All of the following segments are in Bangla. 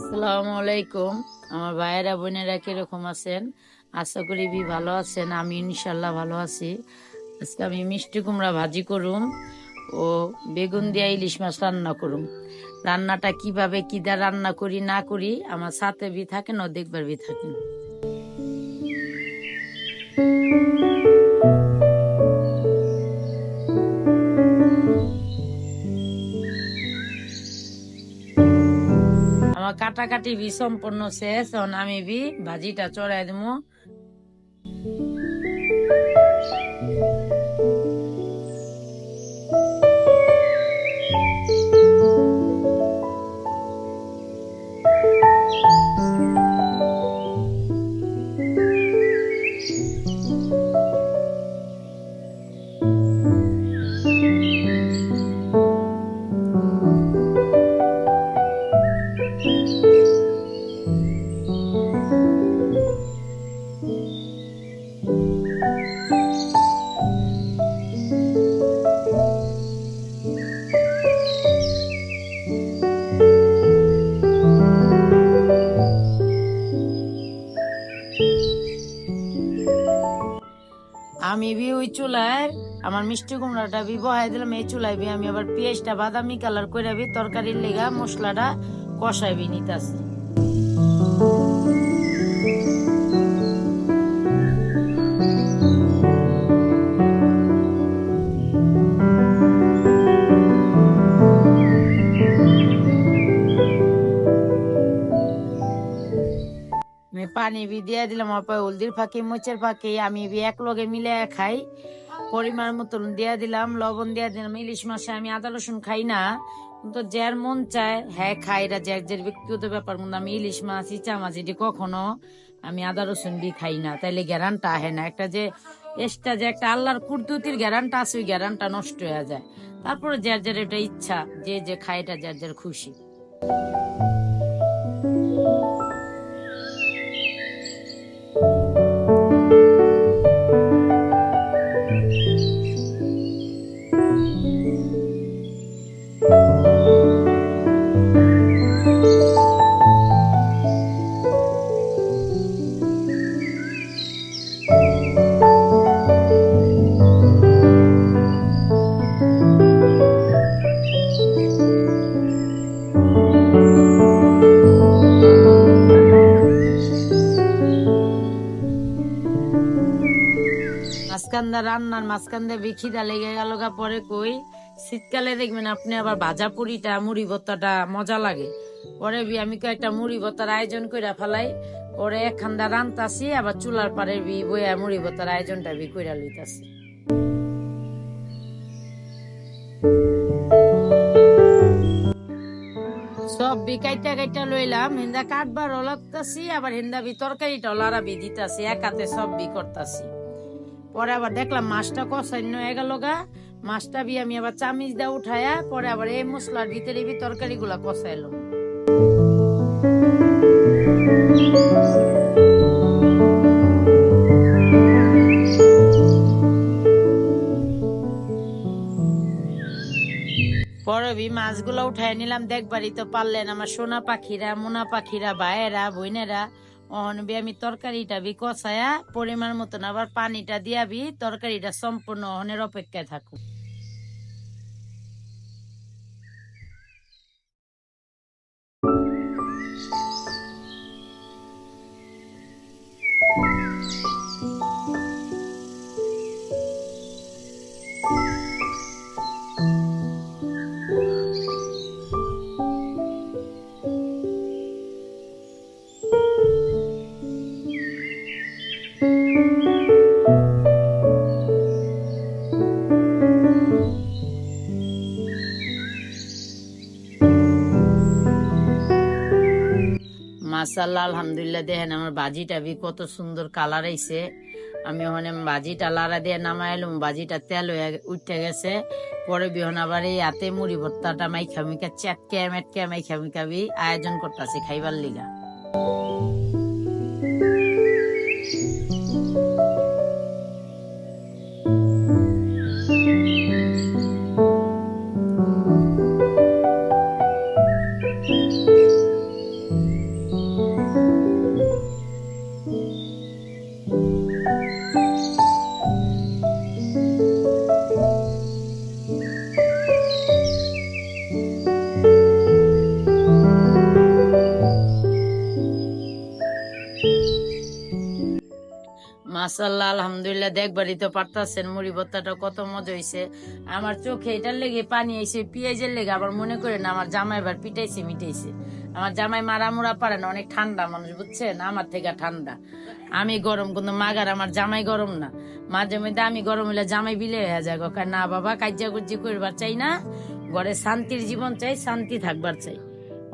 আসসালামু আলাইকুম। আমার ভাইয়েরা, বোনেরা কীরকম আছেন? আশা করি বি ভালো আছেন, আমি ইনশাল্লাহ ভালো আছি। আজকে আমি মিষ্টি কুমড়া ভাজি করুম ও বেগুন দিয়া ইলিশ মাছ রান্না করুম। রান্নাটা কীভাবে কিদা রান্না করি, না করি, আমার সাথে বি থাকেন ও দেখবার বি থাকেন। কাটাকাটি বি সম্পূর্ণ শেষ আমি বি ভাজিটা চড়াই দেবো চুলায় আমার মিষ্টি কুমড়াটা বি বহাই দিলাম, এই চুলাইবি আমি আবার পেঁয়াজটা, বাদামি কালার করে তরকারির লেগা মশলাটা কষাইবি নিতাছি। পানি বি দিয়ে দিলাম অল্প হলদির ফাঁকি মরিচের ফাঁকি, আমি বি এক লগে মিলে খাই। পরিমাণ মতন দিয়ে দিলাম, লবণ দিয়ে দিলাম, ইলিশ মাসে আমি আদা, রসুন খাই না। কিন্তু যার মন চায় হ্যাঁ খাই এটা যার যার ব্যক্তিগত ব্যাপার কিন্তু আমি ইলিশ মাছ, ইচা মাছ, এটি কখনো আমি আদা, রসুন বি খাই না। তাইলে গ্যারানটা আহে না। একটা যে এসটা যে একটা আল্লাহর কুর্তুতির গ্যারানটা আছে, ওই গ্যারানটা নষ্ট হয়ে যায়। তারপরে যার যার এটা ইচ্ছা, যে যে খায় এটা যার যার খুশি। মাঝখানদা রান্নার মাঝখানদা বিখিদা লেগে গেল গা পরে কই, শীতকালে দেখবেন আপনি আবার ভাজা পুরিটা, মুড়ি ভর্তাটা মজা লাগে। পরে বি, আমি কয়েকটা মুড়ি ভর্তার আয়োজন কইরা ফেলাই, পরে একখান্দা রান্তাছি, আবার চুলার পারে বি বইয়া মুড়ি ভর্তার আয়োজনটা বি কইরা লইতাছি। সব বি কাইটা লইলাম, হিন্দা কাটবার লাগতাছি আবার হিন্দা বি তরকারিটা লারা বি দিতাছি একাতে সব বি করতাছি। পরে আবার দেখলাম মাছটা কষান্য হয়ে গেল গা। মাছটা বি আমি আবার চামিচ দিয়ে উঠায়া, পরে আবার এই মশলার ভিতরে বি তরকারি গুলা কষাইলো পরে মাছগুলো উঠাই নিলাম, দেখবারই তো পারলেন আমার সোনা পাখিরা, মোনা পাখিরা, ভাইয়েরা, বোনেরা। অহনবি আমি তরকারিটা বি কষায়া পরিমাণ মতন আবার পানিটা দিয়াবি তরকারিটা সম্পূর্ণ অনের অপেক্ষায় থাকুক। মাসাল্লাহ আলহামদুলিল্লাহ, দেখেন আমার বাজিটা বি কত সুন্দর কালার আইছে। আমি ওখানে বাজিটা লাড়া দিয়ে নামাই এলাম, বাজিটা তেল হয়ে উঠে গেছে। পরে বিহন আবার এই হাতে মুড়ি ভর্তাটা মাইখা মিকা চ্যাটকে মেটকে মাইখা মিকা বি আয়োজন করতেছে খাইবার লিগা। মাসাল্লাহ আলহামদুলিল্লাহ দেখবারই তো পারতাছেন মুড়ি ভর্তাটা কত মজা হয়েছে আমার চোখে এটার লেগে পানি আইছে পেঁয়াজের লেগে আবার মনে করেন আমার জামাই এবার পিটাইছে মিটাইছে। আমার জামাই মারা মুড়া পারে না অনেক ঠান্ডা মানুষ বুঝছেন? আমার থেকে ঠান্ডা। আমি গরম কিন্তু মাগার আমার জামাই গরম না। মাঝে মধ্যে আমি গরম হইলে জামাই বিলে হয়ে যায়। কয়, না বাবা কাজ্যা কুজ্জি করবার চাই না। ঘরে শান্তির জীবন চাই শান্তি থাকবার চাই।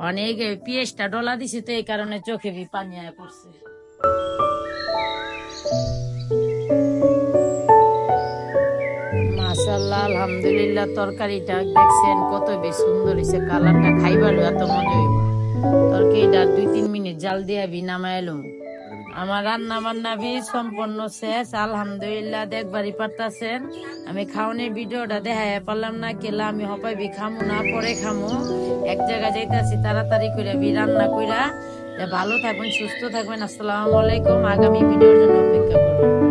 অনেক পিএসটা ডলা দিছি তো এই কারণে চোখে বি পানি আয়া পড়ছে। আলহামদুলিল্লাহ, তরকারিটা দেখছেন কত বেশ সুন্দর হয়েছে কালারটা খাইবার এত মজা হইব। তরকারিটা দুই তিন মিনিট জাল দিয়া বি নামাই এলুম আমার রান্না বান্না বি সম্পূর্ণ শেষ, আলহামদুলিল্লাহ, দেখবারই পারতাছেন। আমি খাওয়ানোর ভিডিওটা দেখাই পারলাম না, কেলা আমি হপাইবি খামু না, পরে খামু। এক জায়গায় যাইতাছি, তাড়াতাড়ি করে বি রান্না কইরা। ভালো থাকবেন, সুস্থ থাকবেন, আসসালামু আলাইকুম, আগামী ভিডিওর জন্য অপেক্ষা করবেন